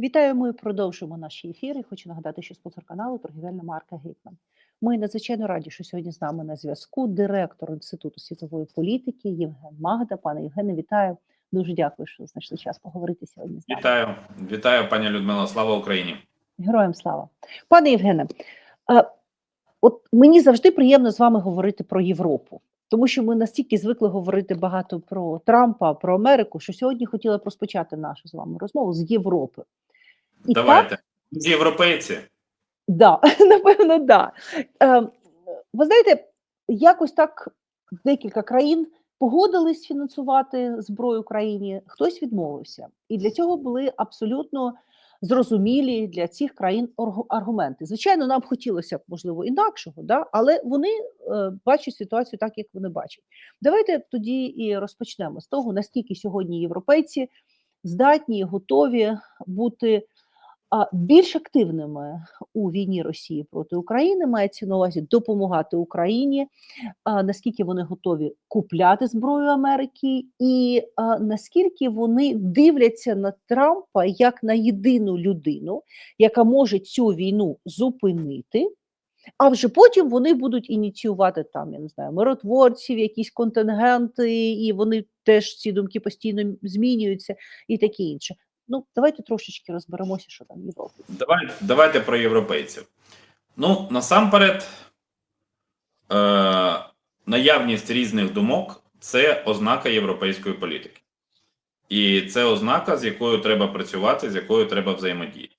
Вітаю, ми продовжуємо наші ефіри. Хочу нагадати, що спонсор каналу торгівельна марка Гетьман. Ми надзвичайно раді, що сьогодні з нами на зв'язку директор Інституту світової політики Євген Магда. Пане Євгене, вітаю. Дуже дякую, що знайшли час поговорити сьогодні. з нами. Вітаю, вітаю, пані Людмила. Слава Україні. Героям слава. Пане Євгене, е, от мені завжди приємно з вами говорити про Європу, тому що ми настільки звикли говорити багато про Трампа, про Америку, що сьогодні хотіла б розпочати нашу з вами розмову з Європи. І так, Давайте. З європейці. Да, напевно, да. Е, ви знаєте, якось так декілька країн погодились фінансувати зброю Україні, хтось відмовився. І для цього були абсолютно зрозумілі для цих країн аргументи. Звичайно, нам хотілося б, можливо, інакшого, да? але вони е, бачать ситуацію так, як вони бачать. Давайте тоді і розпочнемо з того, наскільки сьогодні європейці здатні готові бути більш активними у війні Росії проти України, мається на увазі допомагати Україні, наскільки вони готові купляти зброю Америки, і наскільки вони дивляться на Трампа як на єдину людину, яка може цю війну зупинити. А вже потім вони будуть ініціювати там, я не знаю, миротворців, якісь контингенти, і вони теж ці думки постійно змінюються і таке інше. Ну, давайте трошечки розберемося, що там Європі. Давай, давайте про європейців. Ну, насамперед, е, наявність різних думок це ознака європейської політики. І це ознака, з якою треба працювати, з якою треба взаємодіяти.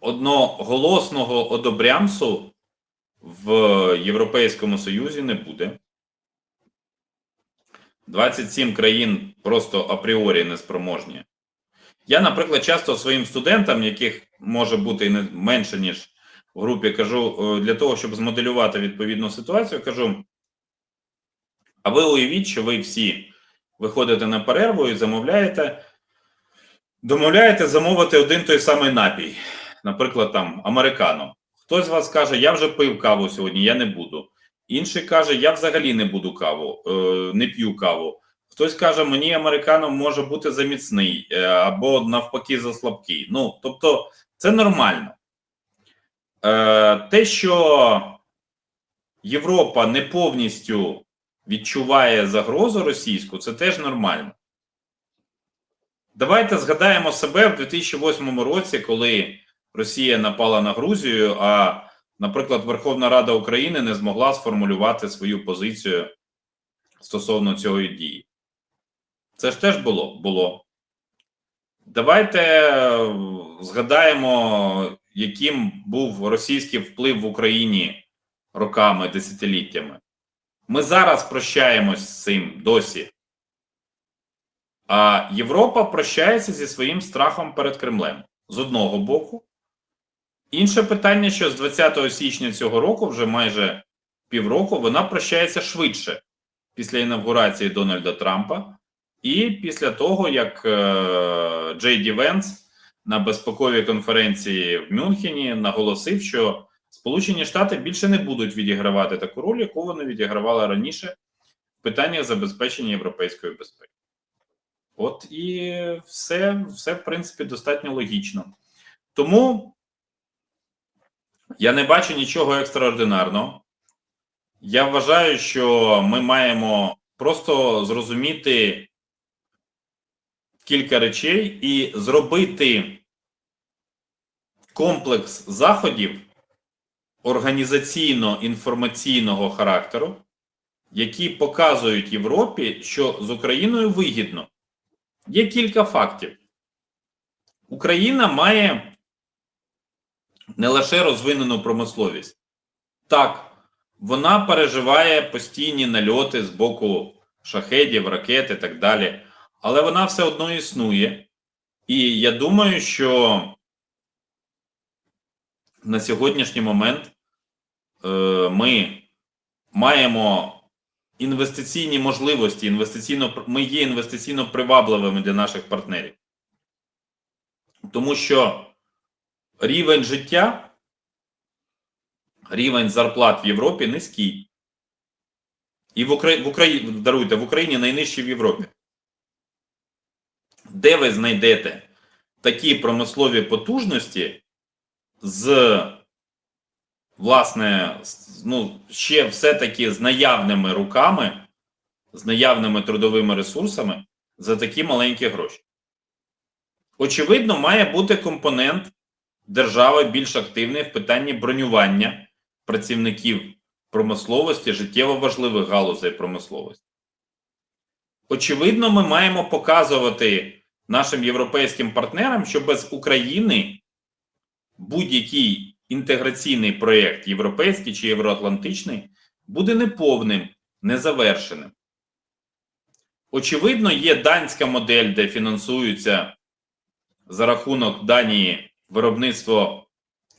Одноголосного одобрямсу в Європейському Союзі не буде. 27 країн просто апріорі неспроможні. Я, наприклад, часто своїм студентам, яких може бути не менше, ніж в групі, кажу, е, для того, щоб змоделювати відповідну ситуацію, кажу: а ви уявіть, що ви всі виходите на перерву і замовляєте, домовляєте замовити один той самий напій, наприклад, там американо. Хтось з вас каже, я вже пив каву сьогодні, я не буду. Інший каже, я взагалі не буду каву, е, не п'ю каву. Хтось каже, мені американо може бути заміцний е, або навпаки за слабкий. Ну, тобто, це нормально. Е, Те, що Європа не повністю відчуває загрозу російську, це теж нормально. Давайте згадаємо себе в 2008 році, коли Росія напала на Грузію, а, наприклад, Верховна Рада України не змогла сформулювати свою позицію стосовно цієї дії. Це ж теж було. було. Давайте е, згадаємо, яким був російський вплив в Україні роками, десятиліттями. Ми зараз прощаємось з цим досі. А Європа прощається зі своїм страхом перед Кремлем з одного боку. Інше питання, що з 20 січня цього року, вже майже півроку, вона прощається швидше після інавгурації Дональда Трампа. І після того, як е, Джей Ді Венс на безпековій конференції в Мюнхені наголосив, що Сполучені Штати більше не будуть відігравати таку роль, яку вони відігравали раніше в питаннях забезпечення європейської безпеки. От і все, все в принципі, достатньо логічно. Тому я не бачу нічого екстраординарного. Я вважаю, що ми маємо просто зрозуміти кілька речей і зробити комплекс заходів організаційно-інформаційного характеру, які показують Європі, що з Україною вигідно. Є кілька фактів. Україна має не лише розвинену промисловість. Так, вона переживає постійні нальоти з боку шахедів, ракет і так далі але вона все одно існує. І я думаю, що на сьогоднішній момент е, ми маємо інвестиційні можливості, інвестиційно, ми є інвестиційно привабливими для наших партнерів. Тому що рівень життя, рівень зарплат в Європі низький. І в Україні, в Україні даруйте, в Україні найнижчий в Європі де ви знайдете такі промислові потужності з, власне, ну, ще все-таки з наявними руками, з наявними трудовими ресурсами за такі маленькі гроші. Очевидно, має бути компонент держави більш активний в питанні бронювання працівників промисловості, життєво важливих галузей промисловості. Очевидно, ми маємо показувати нашим європейським партнерам, що без України будь-який інтеграційний проєкт, європейський чи євроатлантичний, буде неповним, незавершеним. Очевидно, є данська модель, де фінансується за рахунок Данії виробництво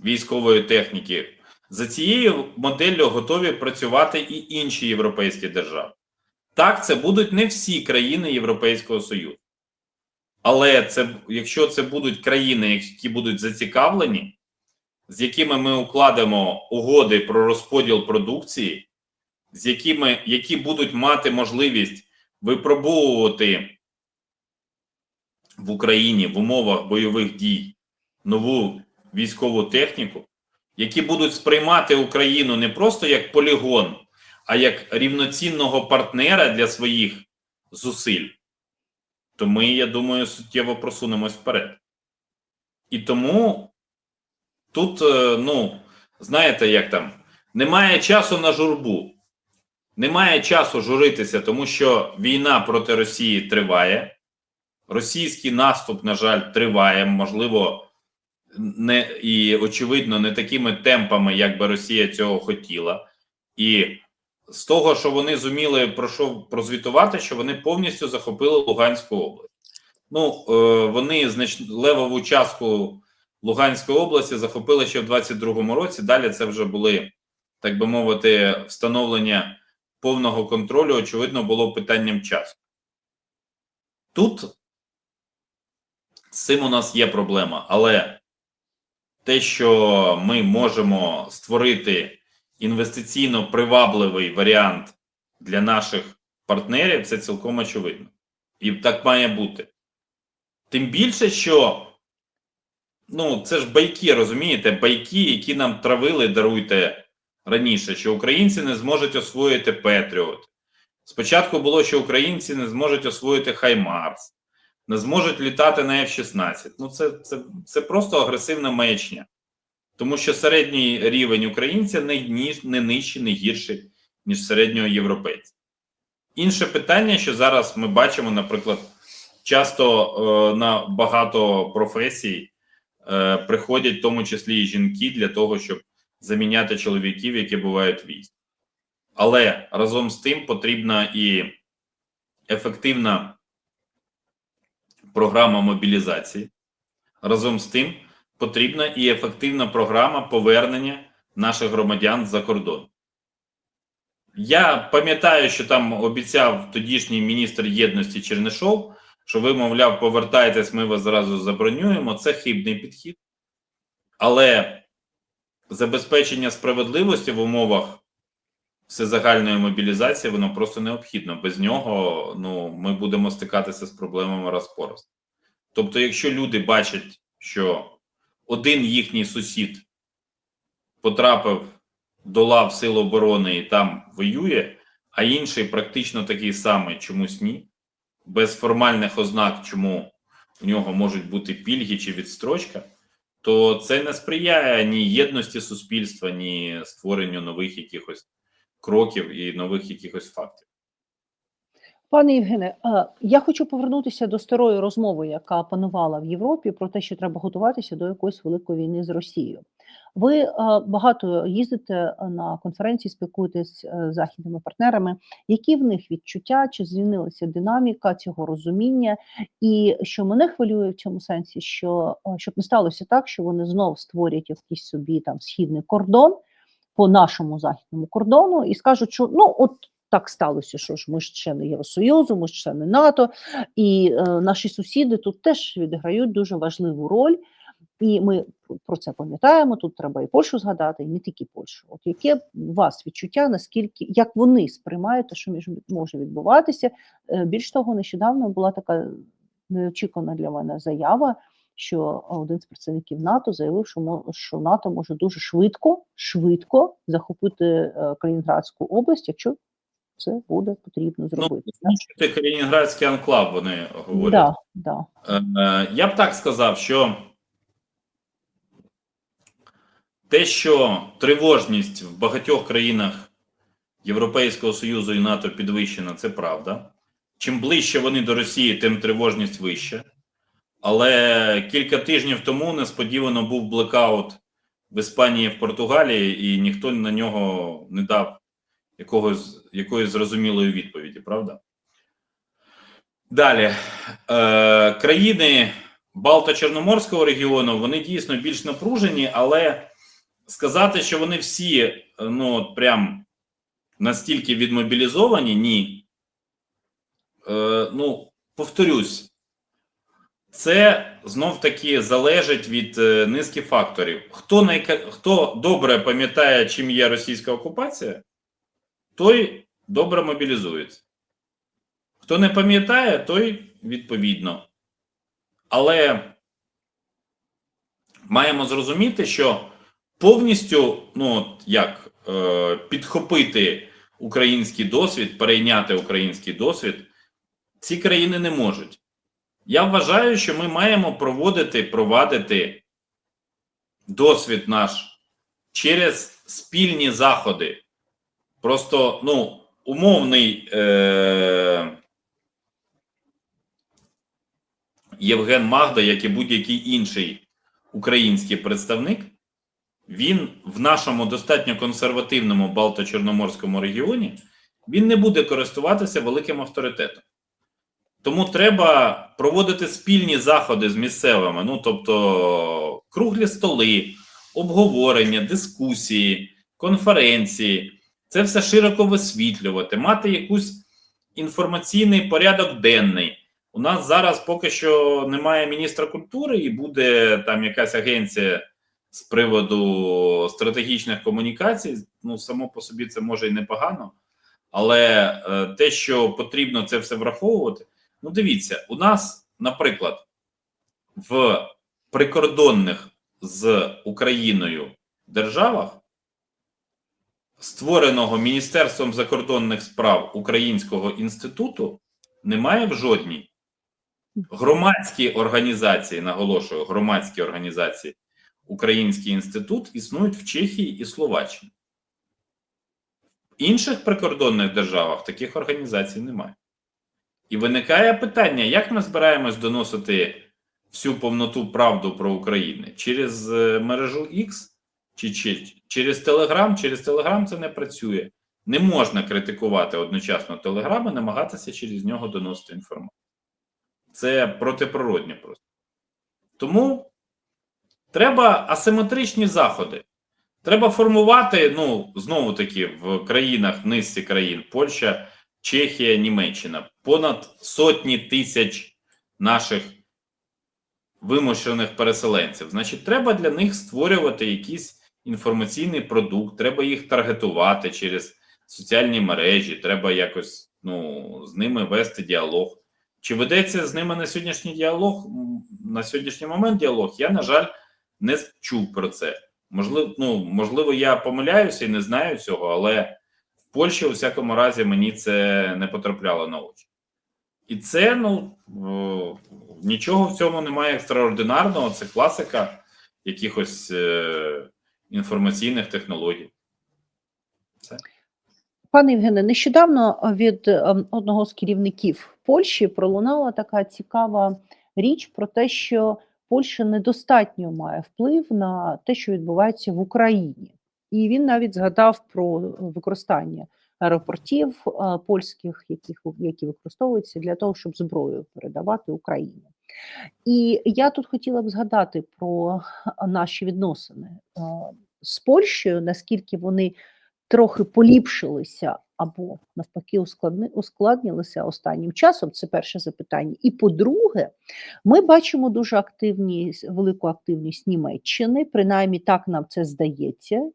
військової техніки. За цією моделлю готові працювати і інші європейські держави. Так, це будуть не всі країни Європейського Союзу. Але це, якщо це будуть країни, які будуть зацікавлені, з якими ми укладемо угоди про розподіл продукції, з якими які будуть мати можливість випробовувати в Україні в умовах бойових дій нову військову техніку, які будуть сприймати Україну не просто як полігон, а як рівноцінного партнера для своїх зусиль, то ми, я думаю, суттєво просунемось вперед. І тому тут, е, ну, знаєте, як там, немає часу на журбу, немає часу журитися, тому що війна проти Росії триває. Російський наступ, на жаль, триває, можливо, не і очевидно, не такими темпами, як би Росія цього хотіла. І з того, що вони зуміли пройшов прозвітувати, що вони повністю захопили Луганську область. Ну, е, вони знач... левову частку Луганської області захопили ще в 22-му році. Далі це вже були, так би мовити, встановлення повного контролю, очевидно, було питанням часу. Тут з цим у нас є проблема, але те, що ми можемо створити інвестиційно привабливий варіант для наших партнерів, це цілком очевидно. І так має бути. Тим більше, що ну, це ж байки, розумієте, байки, які нам травили, даруйте раніше, що українці не зможуть освоїти Петріот. Спочатку було, що українці не зможуть освоїти Хаймарс, не зможуть літати на F-16. Ну, це, це, це просто агресивна маячня. Тому що середній рівень українця не, ніж, не нижчий, не гірший, ніж середнього європейця. Інше питання, що зараз ми бачимо, наприклад, часто е, на багато професій е, приходять, в тому числі і жінки, для того, щоб заміняти чоловіків, які бувають військ. Але разом з тим потрібна і ефективна програма мобілізації. Разом з тим потрібна і ефективна програма повернення наших громадян за кордон. Я пам'ятаю, що там обіцяв тодішній міністр єдності Чернишов, що ви, мовляв, повертаєтесь, ми вас зразу забронюємо. Це хибний підхід. Але забезпечення справедливості в умовах всезагальної мобілізації воно просто необхідно. Без нього ну, ми будемо стикатися з проблемами раз по раз. Тобто, якщо люди бачать, що один їхній сусід потрапив до лав Сил оборони і там воює, а інший практично такий самий чомусь ні, без формальних ознак, чому у нього можуть бути пільги чи відстрочка, то це не сприяє ні єдності суспільства, ні створенню нових якихось кроків і нових якихось фактів. Пане Євгене, е, я хочу повернутися до старої розмови, яка панувала в Європі, про те, що треба готуватися до якоїсь великої війни з Росією. Ви е, багато їздите на конференції, спілкуєтесь е, з західними партнерами. Які в них відчуття, чи змінилася динаміка цього розуміння? І що мене хвилює в цьому сенсі, що щоб не сталося так, що вони знов створять якийсь собі там східний кордон по нашому західному кордону і скажуть, що ну от так сталося, що ж ми ж члени Євросоюзу, ми ж члени НАТО, і е, наші сусіди тут теж відіграють дуже важливу роль. І ми про це пам'ятаємо. Тут треба і Польщу згадати, і не тільки Польщу. От яке у вас відчуття, наскільки як вони сприймають те, що між може відбуватися? Е, більш того, нещодавно була така неочікувана для мене заява, що один з представників НАТО заявив, що що НАТО може дуже швидко, швидко захопити е, Калінінградську область, якщо це буде потрібно Ну, зробити. знищити Калінінградський анклав, вони говорять. да, да. Е, Я б так сказав, що те, що тривожність в багатьох країнах Європейського Союзу і НАТО підвищена, це правда. Чим ближче вони до Росії, тим тривожність вища. Але кілька тижнів тому несподівано був блекаут в Іспанії в Португалії, і ніхто на нього не дав якогось, якоїсь зрозумілої відповіді, правда? Далі. Е, країни Балто-Чорноморського регіону вони дійсно більш напружені, але сказати, що вони всі ну, прям настільки відмобілізовані, ні. Е, ну, повторюсь, це знов таки залежить від е, низки факторів. Хто, найка... Хто добре пам'ятає, чим є російська окупація, той добре мобілізується. Хто не пам'ятає, той відповідно. Але маємо зрозуміти, що повністю, ну як е, підхопити український досвід, перейняти український досвід, ці країни не можуть. Я вважаю, що ми маємо проводити, провадити досвід наш через спільні заходи. Просто, ну, умовний е, Євген Магда, як і будь-який інший український представник, він в нашому достатньо консервативному Балто-Чорноморському регіоні він не буде користуватися великим авторитетом. Тому треба проводити спільні заходи з місцевими, ну тобто круглі столи, обговорення, дискусії, конференції. Це все широко висвітлювати, мати якийсь інформаційний порядок денний. У нас зараз поки що немає міністра культури, і буде там якась агенція з приводу стратегічних комунікацій. Ну, само по собі це може і непогано, але е, те, що потрібно це все враховувати. Ну, дивіться, у нас, наприклад, в прикордонних з Україною державах, створеного Міністерством закордонних справ Українського інституту, немає в жодній. Громадські організації, наголошую, громадські організації, Український інститут існують в Чехії і Словаччині. В інших прикордонних державах таких організацій немає. І виникає питання, як ми збираємось доносити всю повноту правду про Україну? Через е, мережу X чи, чи через Telegram? Через Telegram це не працює. Не можна критикувати одночасно Telegram і намагатися через нього доносити інформацію. Це протиприродне просто. Тому треба асиметричні заходи. Треба формувати, ну, знову таки, в країнах, в низці країн, Польща, Чехія, Німеччина, понад сотні тисяч наших вимушених переселенців. Значить, треба для них створювати якийсь інформаційний продукт, треба їх таргетувати через соціальні мережі, треба якось ну, з ними вести діалог. Чи ведеться з ними на сьогоднішній діалог? На сьогоднішній момент діалог, я, на жаль, не чув про це. Можливо, ну, можливо, я помиляюся і не знаю цього, але в Польщі, у всякому разі, мені це не потрапляло на очі. І це, ну, нічого в цьому немає екстраординарного, це класика якихось е, інформаційних технологій. Пане Євгене, нещодавно від ем, одного з керівників Польщі пролунала така цікава річ про те, що Польща недостатньо має вплив на те, що відбувається в Україні. І він навіть згадав про використання аеропортів е, польських, яких, які використовуються для того, щоб зброю передавати Україні. І я тут хотіла б згадати про наші відносини е, з Польщею, наскільки вони трохи поліпшилися або навпаки ускладнилися останнім часом. Це перше запитання. І по-друге, ми бачимо дуже активність, велику активність Німеччини, принаймні так нам це здається,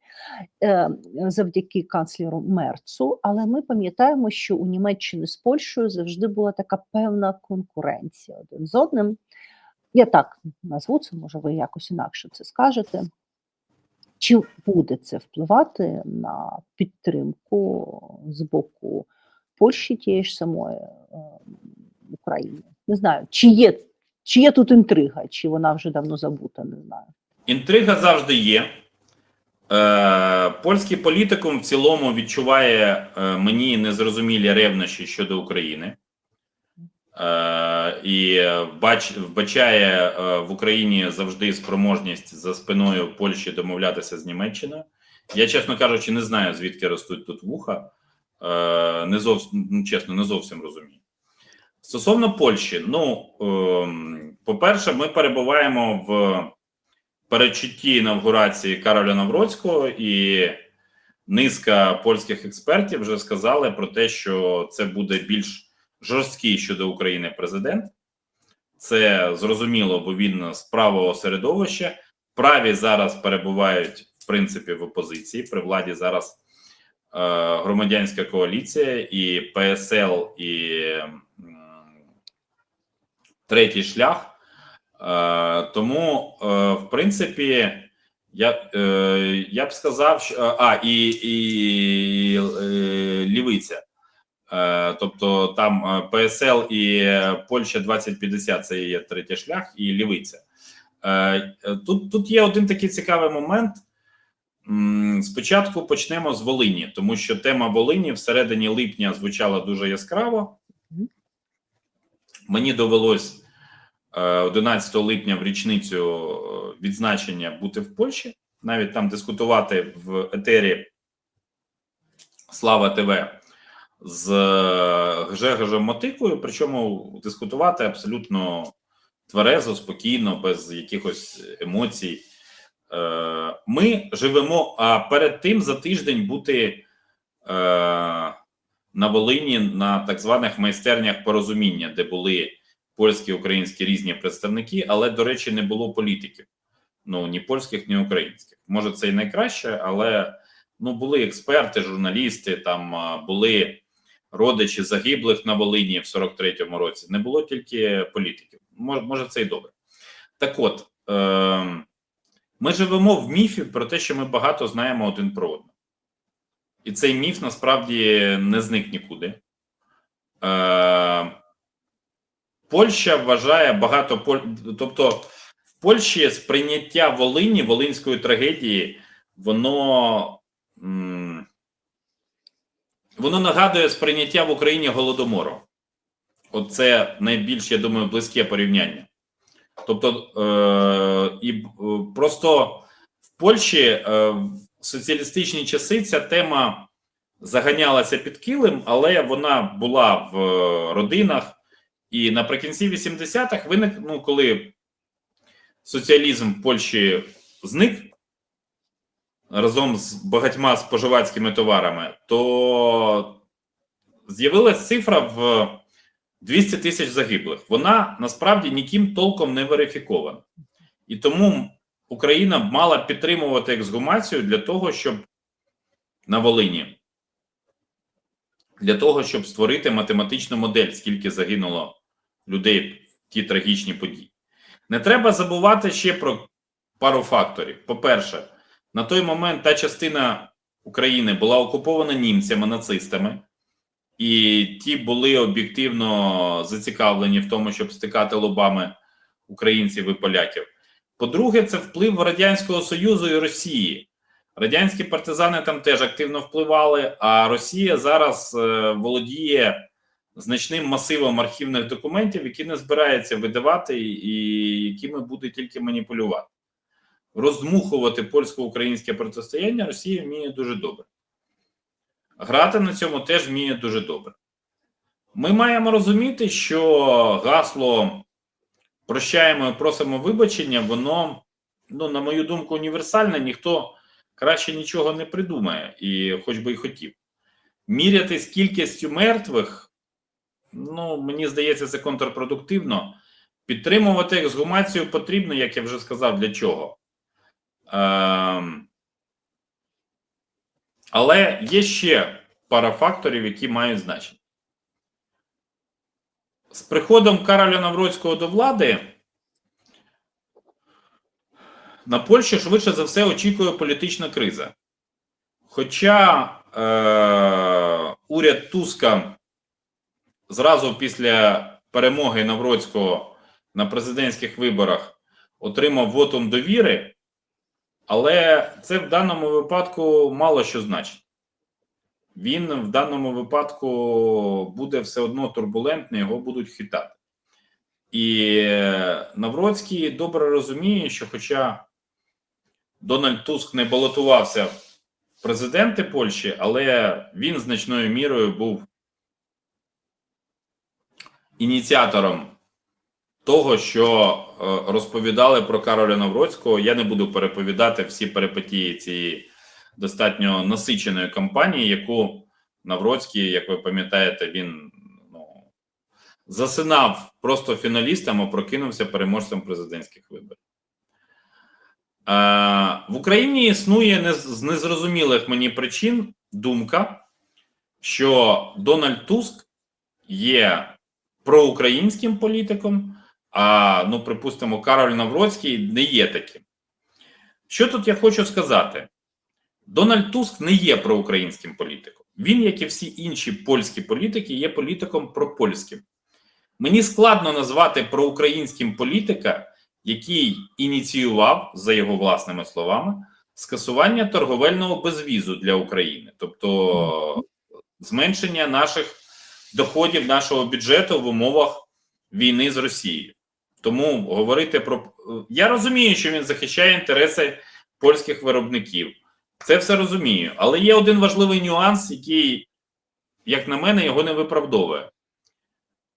е, завдяки канцлеру Мерцу. Але ми пам'ятаємо, що у Німеччини з Польщею завжди була така певна конкуренція один з одним. Я так назву це, може, ви якось інакше це скажете. Чи буде це впливати на підтримку з боку Польщі тієї ж самої е, України? Не знаю, чи є, чи є тут інтрига, чи вона вже давно забута, не знаю. Інтрига завжди є. Е, польський політикум в цілому відчуває е, мені незрозумілі ревнощі щодо України. Е, і бач, вбачає е, в Україні завжди спроможність за спиною Польщі домовлятися з Німеччиною. Я, чесно кажучи, не знаю, звідки ростуть тут вуха. Е, не зовсім, ну, чесно, не зовсім розумію. Стосовно Польщі, ну, ем, по-перше, ми перебуваємо в передчутті інавгурації Кароля Навроцького, і низка польських експертів вже сказали про те, що це буде більш жорсткий щодо України президент. Це зрозуміло, бо він з правого середовища. Праві зараз перебувають в принципі в опозиції. При владі зараз е, громадянська коаліція і ПСЛ, і м, третій шлях. Е, тому, е, в принципі, я е, я б сказав, що а і, і е, лівиця. Е, тобто там е, ПСЛ і е, Польща 2050 це є третій шлях, і лівиця. Тут, тут є один такий цікавий момент. Спочатку почнемо з Волині, тому що тема Волині всередині липня звучала дуже яскраво. Мені довелось е, 11 липня в річницю відзначення бути в Польщі, навіть там дискутувати в етері Слава ТВ з е, Гжегожем Мотикою, причому дискутувати абсолютно тверезо, спокійно, без якихось емоцій. Е, Ми живемо, а перед тим за тиждень бути е, на Волині на так званих майстернях порозуміння, де були польські українські різні представники, але, до речі, не було політиків. Ну ні польських, ні українських. Може, це і найкраще, але ну були експерти, журналісти, там були родичі загиблих на Волині в 43-му році. Не було тільки політиків. Може, це і добре. Так от е- ми живемо в міфі про те, що ми багато знаємо один про одного. І цей міф насправді не зник нікуди. Е- Польща вважає багато поль... тобто в Польщі сприйняття Волині, Волинської трагедії, воно воно нагадує сприйняття в Україні голодомору. Оце найбільш, я думаю, близьке порівняння. Тобто, е, і е, просто в Польщі е, в соціалістичні часи ця тема заганялася під килим, але вона була в е, родинах. І наприкінці 80-х виник, ну, коли соціалізм в Польщі зник разом з багатьма споживацькими товарами, то з'явилась цифра в 200 тисяч загиблих. Вона насправді ніким толком не верифікована. І тому Україна мала підтримувати ексгумацію для того, щоб на Волині, для того, щоб створити математичну модель, скільки загинуло людей в ті трагічні події. Не треба забувати ще про пару факторів. По-перше, на той момент та частина України була окупована німцями, нацистами, і ті були об'єктивно зацікавлені в тому, щоб стикати лобами українців і поляків. По-друге, це вплив Радянського Союзу і Росії. Радянські партизани там теж активно впливали, а Росія зараз е, володіє значним масивом архівних документів, які не збирається видавати, і якими буде тільки маніпулювати. Роздмухувати польсько-українське протистояння Росія вміє дуже добре. Грати на цьому теж вміє дуже добре. Ми маємо розуміти, що гасло прощаємо і просимо вибачення, воно, ну, на мою думку, універсальне, ніхто краще нічого не придумає, і хоч би й хотів. Міряти з кількістю мертвих, ну, мені здається, це контрпродуктивно. Підтримувати ексгумацію потрібно, як я вже сказав, для чого. Ем, але є ще пара факторів, які мають значення. З приходом Кароля Навроцького до влади На Польщу швидше за все очікує політична криза. Хоча е, уряд Туска зразу після перемоги Навроцького на президентських виборах отримав вотум довіри, але це в даному випадку мало що значить. Він в даному випадку буде все одно турбулентний, його будуть хитати. І Навроцький добре розуміє, що, хоча Дональд Туск не балотувався в президенти Польщі, але він значною мірою був ініціатором того, що е, розповідали про Кароля Навроцького. Я не буду переповідати всі перипетії цієї достатньо насиченої кампанії, яку Навроцький, як ви пам'ятаєте, він ну, засинав просто фіналістам, а прокинувся переможцем президентських виборів. Е, в Україні існує не, з незрозумілих мені причин думка, що Дональд Туск є проукраїнським політиком, а ну, припустимо, Кароль Навроцький не є таким. Що тут я хочу сказати? Дональд Туск не є проукраїнським політиком. Він, як і всі інші польські політики, є політиком пропольським. Мені складно назвати проукраїнським політика, який ініціював, за його власними словами, скасування торговельного безвізу для України, тобто зменшення наших доходів нашого бюджету в умовах війни з Росією. Тому говорити про я розумію, що він захищає інтереси польських виробників. Це все розумію. Але є один важливий нюанс, який, як на мене, його не виправдовує.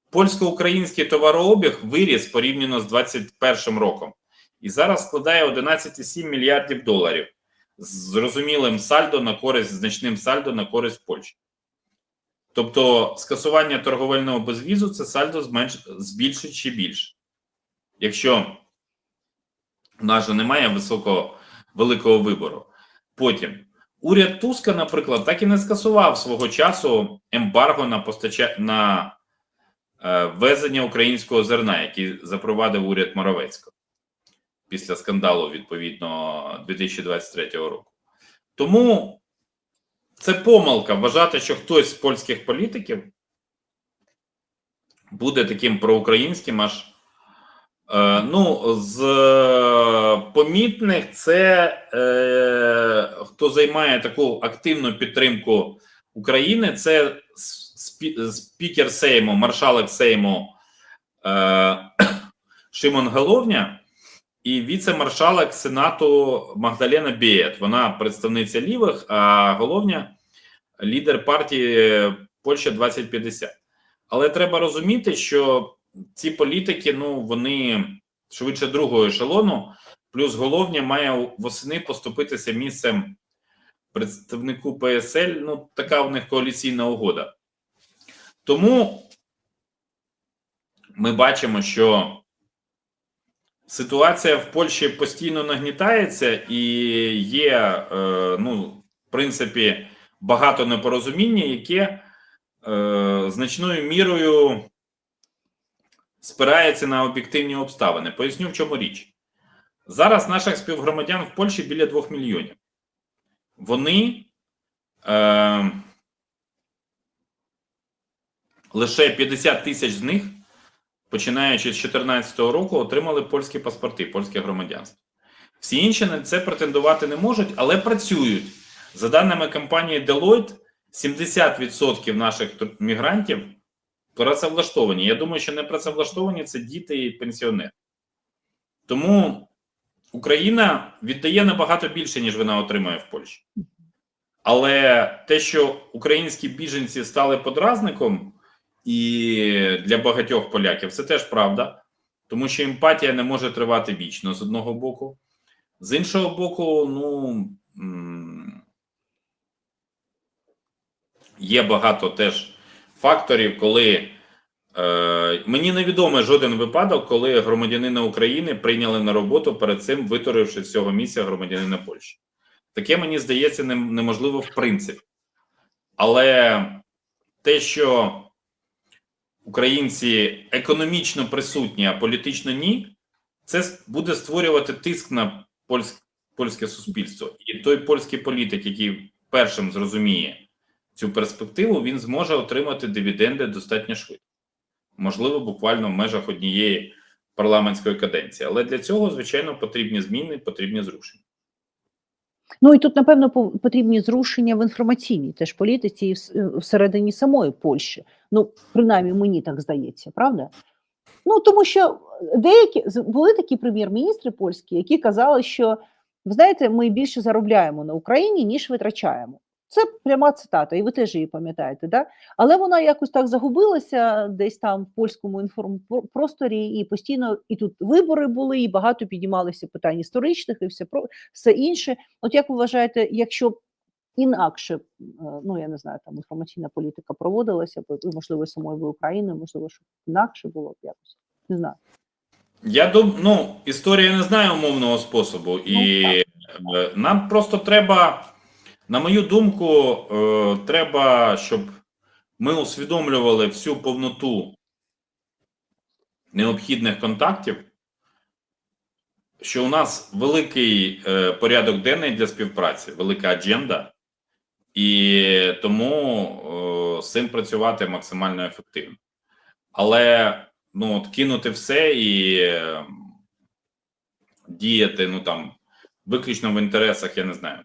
Польсько-український товарообіг виріс порівняно з 2021 роком і зараз складає 11,7 мільярдів доларів з зрозумілим сальдо на користь значним сальдо на користь Польщі. Тобто скасування торговельного безвізу це сальдо зменш... збільшить ще більше. Якщо в нас же немає високого великого вибору. Потім уряд Туска, наприклад, так і не скасував свого часу ембарго на постача... на е, ввезення українського зерна, який запровадив уряд Моровецького після скандалу відповідно 2023 року. Тому це помилка вважати, що хтось з польських політиків буде таким проукраїнським аж. Е, ну, з помітних це е, хто займає таку активну підтримку України, це спікер Сейму, маршалок Сейму е, Шимон Головня і віце-маршалок Сенату Магдалена Бієт. Вона представниця лівих, а головня лідер партії Польща 2050. Але треба розуміти, що ці політики, ну вони швидше другого ешелону, плюс головня має восени поступитися місцем представнику ПСЛ. Ну, така в них коаліційна угода. Тому ми бачимо, що ситуація в Польщі постійно нагнітається, і є, е, ну, в принципі, багато непорозуміння, яке е, значною мірою спирається на об'єктивні обставини. Поясню, в чому річ. Зараз наших співгромадян в Польщі біля 2 мільйонів. Вони е, лише 50 тисяч з них, починаючи з 2014 року, отримали польські паспорти, польське громадянство. Всі інші на це претендувати не можуть, але працюють. За даними компанії Deloitte, 70% наших мігрантів працевлаштовані. Я думаю, що не працевлаштовані це діти і пенсіонери. Тому Україна віддає набагато більше, ніж вона отримує в Польщі. Але те, що українські біженці стали подразником і для багатьох поляків, це теж правда, тому що емпатія не може тривати вічно з одного боку. З іншого боку, ну є багато теж факторів, коли е, мені невідомий жоден випадок, коли громадянина України прийняли на роботу перед цим, витуривши з цього місця громадянина Польщі. Таке мені здається неможливо в принципі. Але те, що українці економічно присутні, а політично ні, це буде створювати тиск на польське суспільство. І той польський політик, який першим зрозуміє цю перспективу, він зможе отримати дивіденди достатньо швидко. Можливо, буквально в межах однієї парламентської каденції. Але для цього, звичайно, потрібні зміни, потрібні зрушення. Ну і тут, напевно, потрібні зрушення в інформаційній теж політиці і е, всередині самої Польщі. Ну, принаймні, мені так здається, правда? Ну, тому що деякі були такі прем'єр-міністри польські, які казали, що ви знаєте, ми більше заробляємо на Україні, ніж витрачаємо. Це пряма цитата, і ви теж її пам'ятаєте, да? Але вона якось так загубилася десь там в польському інформпросторі, і постійно і тут вибори були, і багато підіймалися питань історичних, і все про все інше. От як ви вважаєте, якщо інакше, е, ну я не знаю, там інформаційна політика проводилася, можливо, самою би Україною, можливо, щоб інакше було б якось. Не знаю. Я дум... ну, історія не знає умовного способу, і е, нам просто треба, на мою думку, е, треба, щоб ми усвідомлювали всю повноту необхідних контактів, що у нас великий е, порядок денний для співпраці, велика адженда, і тому е, з цим працювати максимально ефективно. Але ну, от кинути все і е, діяти, ну там, виключно в інтересах, я не знаю,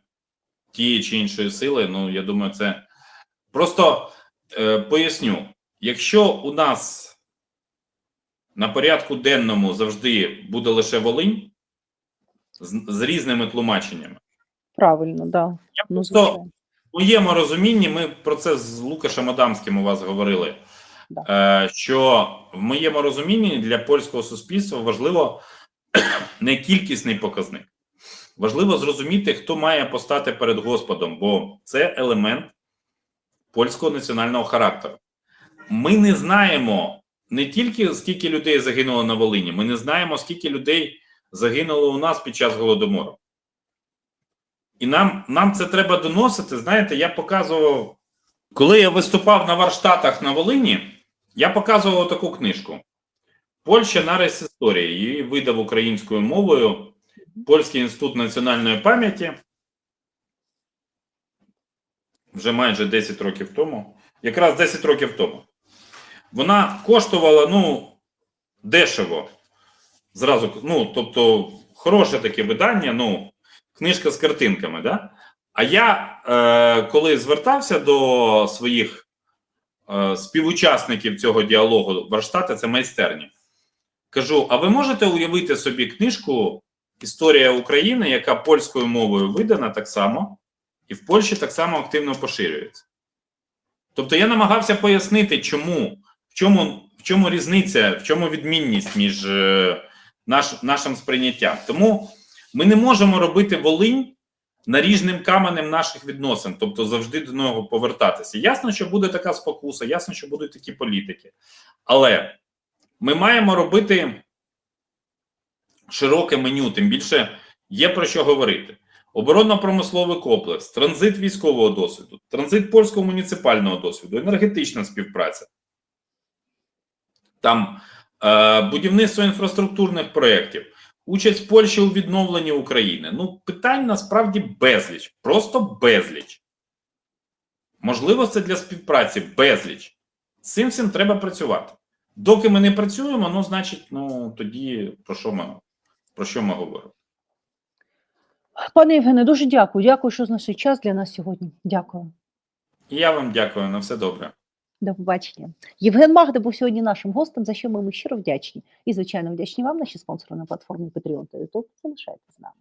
тієї чи іншої сили, ну, я думаю, це просто е, поясню, якщо у нас на порядку денному завжди буде лише Волинь з, з різними тлумаченнями, Правильно, да. я Ну, просто в моєму розумінні, ми про це з Лукашем Адамським у вас говорили. Да. Е, що в моєму розумінні для польського суспільства важливо не кількісний показник. Важливо зрозуміти, хто має постати перед Господом, бо це елемент польського національного характеру. Ми не знаємо не тільки скільки людей загинуло на Волині, ми не знаємо, скільки людей загинуло у нас під час голодомору. І нам, нам це треба доносити. Знаєте, я показував, коли я виступав на Варштатах на Волині, я показував таку книжку Польща нарис історії. Її видав українською мовою Польський інститут національної пам'яті вже майже 10 років тому. Якраз 10 років тому. Вона коштувала ну, дешево. Зразу, ну, тобто, хороше таке видання, ну, книжка з картинками. Да? А я, е, коли звертався до своїх е, співучасників цього діалогу Варштати, це майстерні, кажу: а ви можете уявити собі книжку Історія України, яка польською мовою видана так само, і в Польщі так само активно поширюється. Тобто я намагався пояснити, чому, в чому, в чому різниця, в чому відмінність між е, наш, нашим сприйняттям. Тому ми не можемо робити Волинь наріжним каменем наших відносин, тобто завжди до нього повертатися. Ясно, що буде така спокуса, ясно, що будуть такі політики. Але ми маємо робити широке меню, тим більше є про що говорити. Оборонно-промисловий комплекс, транзит військового досвіду, транзит польського муніципального досвіду, енергетична співпраця, там е, будівництво інфраструктурних проєктів, участь Польщі у відновленні України. Ну, питань насправді безліч, просто безліч. Можливостей для співпраці безліч. З цим всім треба працювати. Доки ми не працюємо, ну, значить, ну тоді про що ми, про що ми говоримо? Пане Євгене, дуже дякую. Дякую, що знайшли час для нас сьогодні. Дякую. І я вам дякую на все добре. До побачення. Євген Магда був сьогодні нашим гостем, за що ми йому щиро вдячні. І, звичайно, вдячні вам, наші спонсори на платформі Patreon та YouTube. Залишайтеся з нами.